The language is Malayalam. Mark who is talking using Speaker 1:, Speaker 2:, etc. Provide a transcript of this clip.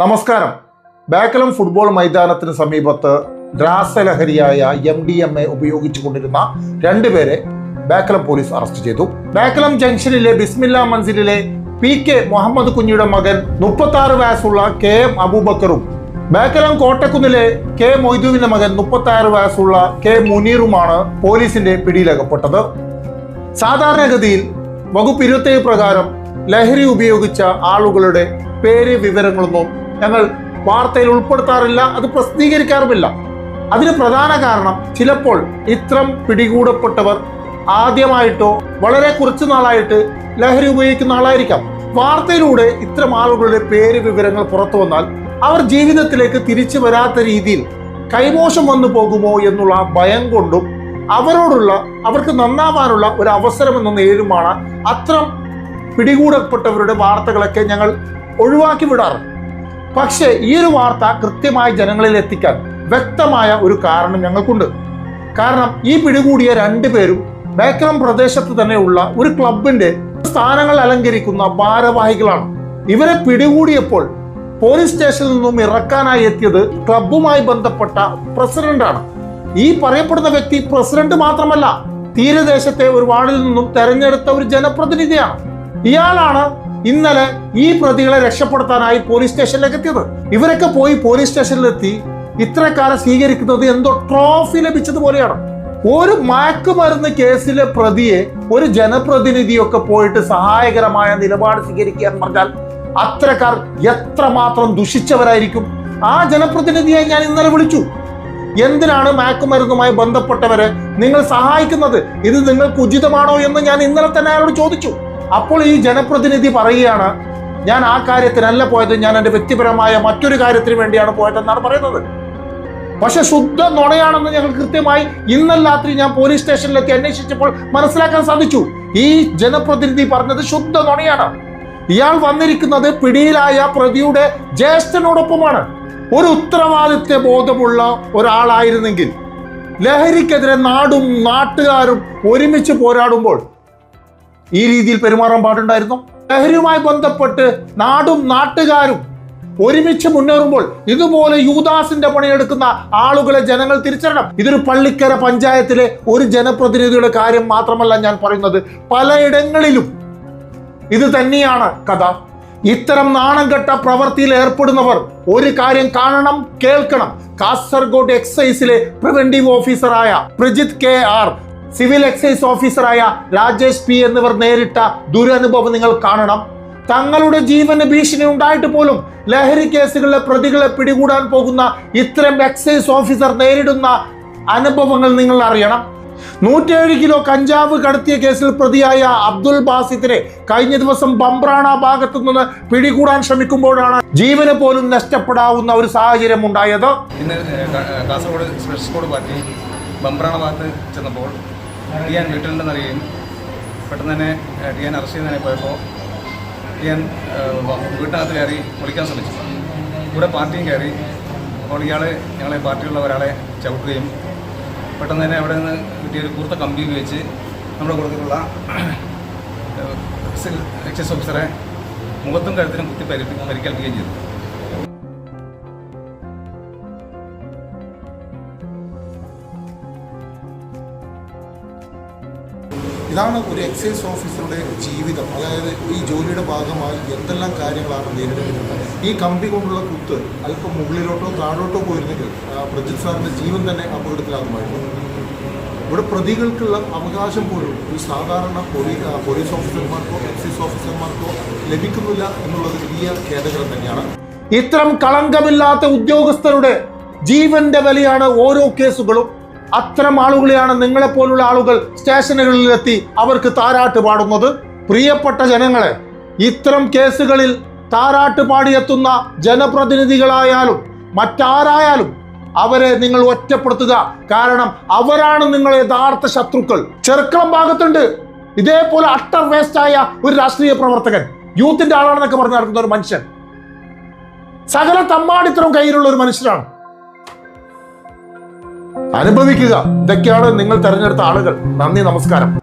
Speaker 1: നമസ്കാരം. ബാക്കലം ഫുട്ബോൾ മൈതാനത്തിന് സമീപത്ത് രാസലഹരിയായ എം ഡി എം എ ഉപയോഗിച്ചു കൊണ്ടിരുന്ന രണ്ടുപേരെ ബാക്കലം പോലീസ് അറസ്റ്റ് ചെയ്തു. ബാക്കലം ജംഗ്ഷനിലെ ബിസ്മില്ല മൻസിലിലെ പി കെ മുഹമ്മദ് കുഞ്ഞിയുടെ മകൻ മുപ്പത്തി ആറ് വയസ്സുള്ള കെ എം അബൂബക്കറും ബാക്കലം കോട്ടക്കുന്നിലെ കെ മൊയ്തുവിന്റെ മകൻ മുപ്പത്തി ആറ് വയസ്സുള്ള കെ മുനീറുമാണ് പോലീസിന്റെ പിടിയിലകപ്പെട്ടത്. സാധാരണഗതിയിൽ വകുപ്പ് ഇരുപത്തേഴ് പ്രകാരം ലഹരി ഉപയോഗിച്ച ആളുകളുടെ പേര് വിവരങ്ങളൊന്നും ഞങ്ങൾ വാർത്തയിൽ ഉൾപ്പെടുത്താറില്ല അത് പ്രസിദ്ധീകരിക്കാറുമില്ല. അതിന് പ്രധാന കാരണം ചിലപ്പോൾ ഇത്തരം പിടികൂടപ്പെട്ടവർ ആദ്യമായിട്ടോ വളരെ കുറച്ചു നാളായിട്ട് ലഹരി ഉപയോഗിക്കുന്ന ആളായിരിക്കാം. വാർത്തയിലൂടെ ഇത്തരം ആളുകളുടെ പേര് വിവരങ്ങൾ പുറത്തു വന്നാൽ അവർ ജീവിതത്തിലേക്ക് തിരിച്ചു വരാത്ത രീതിയിൽ കൈമോശം വന്നു പോകുമോ എന്നുള്ള ഭയം കൊണ്ടും അവരോടുള്ള അവർക്ക് നന്നാവാനുള്ള ഒരു അവസരം എന്ന നേരുമാണ് അത്തരം പിടികൂടപ്പെട്ടവരുടെ വാർത്തകളൊക്കെ ഞങ്ങൾ ഒഴിവാക്കി വിടാറ്. പക്ഷേ ഈ ഒരു വാർത്ത കൃത്യമായി ജനങ്ങളിൽ എത്തിക്കാൻ വ്യക്തമായ ഒരു കാരണം ഞങ്ങൾക്കുണ്ട്. കാരണം ഈ പിടികൂടിയ രണ്ടുപേരും ബേക്കറം പ്രദേശത്ത് തന്നെയുള്ള ഒരു ക്ലബിന്റെ സ്ഥാനങ്ങൾ അലങ്കരിക്കുന്ന ഭാരവാഹികളാണ്. ഇവരെ പിടികൂടിയപ്പോൾ പോലീസ് സ്റ്റേഷനിൽ നിന്നും ഇറക്കാനായി എത്തിയത് ക്ലബുമായി ബന്ധപ്പെട്ട പ്രസിഡന്റാണ്. ഈ പറയപ്പെടുന്ന വ്യക്തി പ്രസിഡന്റ് മാത്രമല്ല തീരദേശത്തെ ഒരു വാർഡിൽ നിന്നും തെരഞ്ഞെടുത്ത ഒരു ജനപ്രതിനിധിയാണ്. ഇയാളാണ് ഇന്നലെ ഈ പ്രതികളെ രക്ഷപ്പെടുത്താനായി പോലീസ് സ്റ്റേഷനിലേക്ക് എത്തിയത് ഇവരൊക്കെ പോയി പോലീസ് സ്റ്റേഷനിലെത്തി ഇത്രക്കാലം സ്വീകരിക്കുന്നത് എന്തോ ട്രോഫി ലഭിച്ചതുപോലെയാണ്. ഒരു മയക്കുമരുന്ന് കേസിലെ പ്രതിയെ ഒരു ജനപ്രതിനിധിയൊക്കെ പോയിട്ട് സഹായകരമായ നിലപാട് സ്വീകരിക്കുക എന്ന് പറഞ്ഞാൽ അത്തരക്കാർ എത്രമാത്രം ദുഷിച്ചവരായിരിക്കും? ആ ജനപ്രതിനിധിയെ ഞാൻ ഇന്നലെ വിളിച്ചു. എന്തിനാണ് മയക്കുമരുന്നുമായി ബന്ധപ്പെട്ടവരെ നിങ്ങൾ സഹായിക്കുന്നത്? ഇത് നിങ്ങൾക്ക് ഉചിതമാണോ എന്ന് ഞാൻ ഇന്നലെ തന്നെ അയാളോട് ചോദിച്ചു. അപ്പോൾ ഈ ജനപ്രതിനിധി പറയുകയാണ് ഞാൻ ആ കാര്യത്തിനല്ല പോയത് ഞാൻ എന്റെ വ്യക്തിപരമായ മറ്റൊരു കാര്യത്തിന് വേണ്ടിയാണ് പോയതെന്നാണ് പറയുന്നത്. പക്ഷെ ശുദ്ധ നുണയാണെന്ന് ഞങ്ങൾ കൃത്യമായി ഇന്നലെ രാത്രി ഞാൻ പോലീസ് സ്റ്റേഷനിലേക്ക് അന്വേഷിച്ചപ്പോൾ മനസ്സിലാക്കാൻ സാധിച്ചു. ഈ ജനപ്രതിനിധി പറഞ്ഞത് ശുദ്ധ നുണയാണ്. ഇയാൾ വന്നിരിക്കുന്നത് പിടിയിലായ പ്രതിയുടെ ജ്യേഷ്ഠനോടൊപ്പമാണ്. ഒരു ഉത്തരവാദിത്വ ബോധമുള്ള ഒരാളായിരുന്നെങ്കിൽ ലഹരിക്കെതിരെ നാടും നാട്ടുകാരും ഒരുമിച്ച് പോരാടുമ്പോൾ ഈ രീതിയിൽ പെരുമാറാൻ പാടുണ്ടായിരുന്നു? ലഹരിയുമായി ബന്ധപ്പെട്ട് നാടും നാട്ടുകാരും ഒരുമിച്ച് മുന്നേറുമ്പോൾ ഇതുപോലെ യൂദാസിന്റെ പണിയെടുക്കുന്ന ആളുകളെ ജനങ്ങൾ തിരിച്ചറിയണം. ഇതൊരു പള്ളിക്കര പഞ്ചായത്തിലെ ഒരു ജനപ്രതിനിധിയുടെ കാര്യം മാത്രമല്ല ഞാൻ പറയുന്നത്. പലയിടങ്ങളിലും ഇത് തന്നെയാണ് കഥ. ഇത്തരം നാണം കെട്ട പ്രവൃത്തിയിൽ ഏർപ്പെടുന്നവർ ഒരു കാര്യം കാണണം കേൾക്കണം. കാസർഗോഡ് എക്സൈസിലെ പ്രിവെന്റീവ് ഓഫീസറായ Prajith K R civil excise ഓഫീസറായ രാജേഷ് പി എന്നിവർ നേരിട്ട ദുരനുഭവം നിങ്ങൾ കാണണം. തങ്ങളുടെ ജീവന് ഭീഷണി ഉണ്ടായിട്ട് പോലും ലഹരി കേസുകളിലെ പ്രതികളെ പിടികൂടാൻ പോകുന്ന ഇത്തരം എക്സൈസ് ഓഫീസർ നേരിടുന്ന അനുഭവങ്ങൾ നിങ്ങൾ അറിയണം. നൂറ്റേഴ് കിലോ കഞ്ചാവ് കടത്തിയ കേസിൽ പ്രതിയായ അബ്ദുൽ ബാസിത്തിനെ കഴിഞ്ഞ ദിവസം ബംബ്രാണ ഭാഗത്തു നിന്ന് പിടികൂടാൻ ശ്രമിക്കുമ്പോഴാണ് ജീവന് പോലും നഷ്ടപ്പെടാവുന്ന ഒരു സാഹചര്യം ഉണ്ടായത്.
Speaker 2: കാസർഗോഡ് സ്പെഷ്യൽ പാർട്ടി ബംബ്രാണ ഭാഗത്ത് ചെന്നപ്പോൾ ടിയാൻ വീട്ടിലുണ്ടെന്നറിയുകയും പെട്ടെന്ന് തന്നെ ഡിയാൻ അറസ്റ്റ് അറസ്റ്റ് തന്നെ പോയപ്പോൾ ഡിയാൻ വീട്ടിനകത്ത് കയറി വിളിക്കാൻ ശ്രമിച്ചു. കൂടെ പാർട്ടിയും കയറി. അപ്പോൾ ഇയാൾ ഞങ്ങളെ പാർട്ടിയുള്ള ഒരാളെ ചവിട്ടുകയും പെട്ടെന്ന് തന്നെ അവിടെ നിന്ന് കിട്ടിയ ഒരു കൂർത്ത കമ്പി ഉപയോഗിച്ച് നമ്മുടെ കൂട്ടത്തിലുള്ള എക്സൈസ് ഓഫീസറെ മുഖത്തും കഴുത്തിനും കുത്തി പരി പരിക്കേൽപ്പിക്കുകയും ചെയ്തു.
Speaker 1: ഇതാണ് ഒരു എക്സൈസ് ഓഫീസറുടെ ജീവിതം. അതായത് ഈ ജോലിയുടെ ഭാഗമായി എന്തെല്ലാം കാര്യങ്ങളാണ് നേരിടുന്നത് ഈ കമ്പി കൊണ്ടുള്ള കുത്ത് അല്പം മുകളിലോട്ടോ താഴോട്ടോ പോയിരുന്നെങ്കിൽ പ്രജിത് സാറിന്റെ ജീവൻ തന്നെ അപകടത്തിലാകുമായിരുന്നു. ഇവിടെ പ്രതികൾക്കുള്ള അവകാശം പോലും ഒരു സാധാരണ പോലീസ് പോലീസ് ഓഫീസർമാർക്കോ എക്സൈസ് ഓഫീസർമാർക്കോ ലഭിക്കുന്നില്ല എന്നുള്ളത് വലിയ ഖേദകരം തന്നെയാണ്. ഇത്തരം കളങ്കമില്ലാത്ത ഉദ്യോഗസ്ഥരുടെ ജീവന്റെ വിലയാണ് ഓരോ കേസുകളും. അത്തരം ആളുകളെയാണ് നിങ്ങളെപ്പോലുള്ള ആളുകൾ സ്റ്റേഷനുകളിലെത്തി അവർക്ക് താരാട്ട് പാടുന്നത്. പ്രിയപ്പെട്ട ജനങ്ങളെ ഇത്തരം കേസുകളിൽ താരാട്ട് പാടിയെത്തുന്ന ജനപ്രതിനിധികളായാലും മറ്റാരായാലും അവരെ നിങ്ങൾ ഒറ്റപ്പെടുത്തുക. കാരണം അവരാണ് നിങ്ങളെ യഥാർത്ഥ ശത്രുക്കൾ. ചെറുക്കളം ഭാഗത്തുണ്ട്. ഇതേപോലെ അട്ടർ ആയ ഒരു രാഷ്ട്രീയ പ്രവർത്തകൻ. യൂത്തിന്റെ ആളാണെന്നൊക്കെ പറഞ്ഞു നടക്കുന്ന ഒരു മനുഷ്യൻ. സകല തമ്മാടിത്തരം കയ്യിലുള്ള ഒരു മനുഷ്യനാണ്. അനുഭവിക്കുക. ഇതൊക്കെയാണ് നിങ്ങൾ തെരഞ്ഞെടുത്ത ആളുകൾ. നന്ദി നമസ്കാരം.